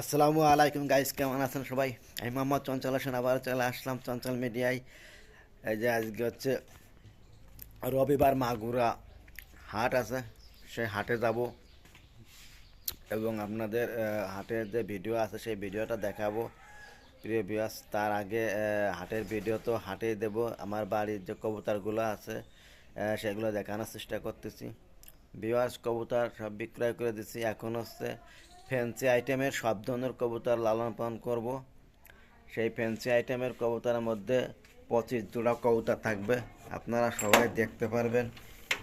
আসসালামু আলাইকুম গাইস, কেমন আছেন সবাই? আমি মোহাম্মদ চঞ্চল হোসেন, আবার চলে আসলাম চঞ্চল মিডিয়ায়। এই যে আজকে হচ্ছে রবিবার মাগুরা হাট আছে, সেই হাটে যাব এবং আপনাদের হাটের যে ভিডিও আছে সেই ভিডিওটা দেখাবো। প্রিয় বিয়াস তার আগে হাটের ভিডিও তো হাটেই দেব। আমার বাড়ির যে কবুতারগুলো আছে সেগুলো দেখানোর চেষ্টা করতেছি। বিয়াস কবুতার সব বিক্রয় করে দিছি। এখন হচ্ছে ফ্যান্সি আইটেমের সব ধরনের কবুতর লালন পালন করব। সেই ফ্যান্সি আইটেমের কবুতরের মধ্যে পঁচিশ জোড়া কবুতর থাকবে। আপনারা সবাই দেখতে পারবেন।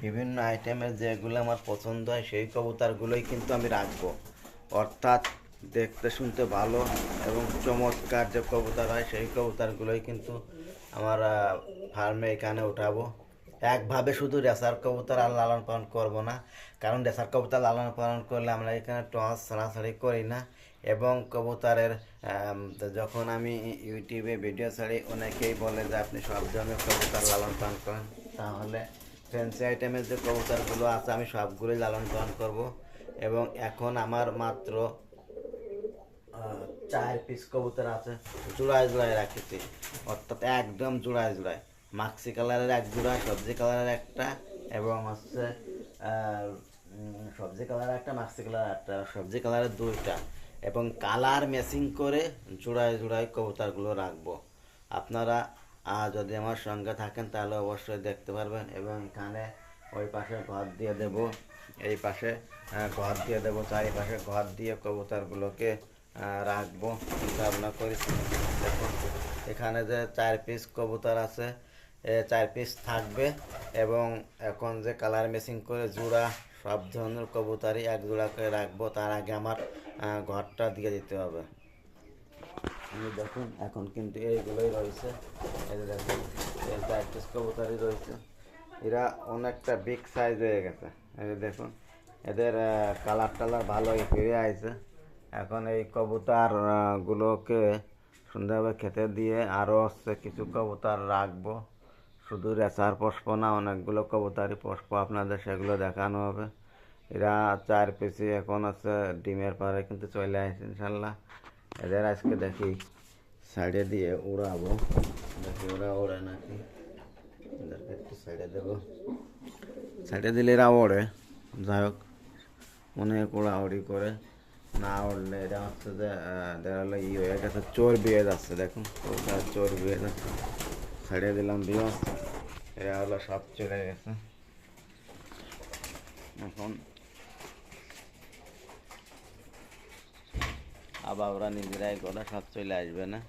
বিভিন্ন আইটেমের যেগুলো আমার পছন্দ হয়, সেই কবুতরগুলোই কিন্তু আমি রাখব। অর্থাৎ দেখতে শুনতে ভালো এবং চমৎকার যে কবুতর হয়, সেই কবুতরগুলোই কিন্তু আমার ফার্মে এখানে উঠাবো। একভাবে শুধু রেসার কবুতর আর লালন পালন করব না, কারণ রেসার কবুতর লালন পালন করলে আমরা এখানে টস ছাড়াছাড়ি করি না। এবং কবুতরের যখন আমি ইউটিউবে ভিডিও ছাড়ি, অনেকেই বলে যে আপনি সব ধরনের কবুতর লালন পালন করেন। তাহলে ফ্যান্সি আইটেমের যে কবুতরগুলো আছে, আমি সবগুলোই লালন পালন করব। এবং এখন আমার মাত্র চার পিস কবুতর আছে, জোড়ায় জোড়ায় রাখেছি। অর্থাৎ একদম জোড়ায় জোড়ায়। মাক্সি কালারের এক জোড়া, সবজি কালারের একটা এবং হচ্ছে সবজি কালারের একটা, মাক্সি কালারের একটা সবজি কালারের দুইটা। এবং কালার ম্যাচিং করে জোড়ায় জোড়ায় কবুতারগুলো রাখব। আপনারা যদি আমার সঙ্গে থাকেন তাহলে অবশ্যই দেখতে পারবেন এবং এখানে ওই পাশে ঘর দিয়ে দেব। এই পাশে ঘর দিয়ে দেবো, চারিপাশে ঘর দিয়ে কবুতরগুলোকে রাখব। চিন্তা ভাবনা করেছি এখানে যে চার পিস কবুতর আছে চার পিস থাকবে এবং এখন যে কালার মেশিং করে জোড়া সব ধরনের কবুতরই এক জোড়া করে রাখব তার আগে আমার ঘরটা দিয়ে দিতে হবে। দেখুন এখন কিন্তু এইগুলোই রয়েছে। দেখুন এই চার পিস কবুতরই রয়েছে। এরা অনেকটা বিগ সাইজ হয়ে গেছে। এই দেখুন এদের কালার টালার ভালোই ফিরে আইছে। এখন এই কবুতর আহ, গুলোকে সুন্দরভাবে খেতে দিয়ে আরও হচ্ছে কিছু কবুতার রাখব। শুধু রেসার পুষ্প না, অনেকগুলো কবুতারই পুষ্প আপনাদের সেগুলো দেখানো হবে। এরা চার পিসি এখন আছে, ডিমের পারে কিন্তু চলে আসছে ইনশাল্লাহ। এদের আজকে দেখি সাইডে দিয়ে উড়াবো। দেখি ওরা ওড়ে নাকি? এদেরকে একটু সাইডে দেবো। সাইডে দিলে এরা ওড়ে। যাই হোক অনেক ওড়াউড়ি করে। না উঠলে এটা হচ্ছে যে দেখা হলো ই হয়ে গেছে চোর বিয়ে যাচ্ছে, দেখুন। কবুতর চোর বিয়ে যাচ্ছে। ছাড়িয়ে দিলাম, দিও। এরা হলো সব চলে গেছে। এখন আবার ওরা নিজেরাই করে, সব চলে আসবে না।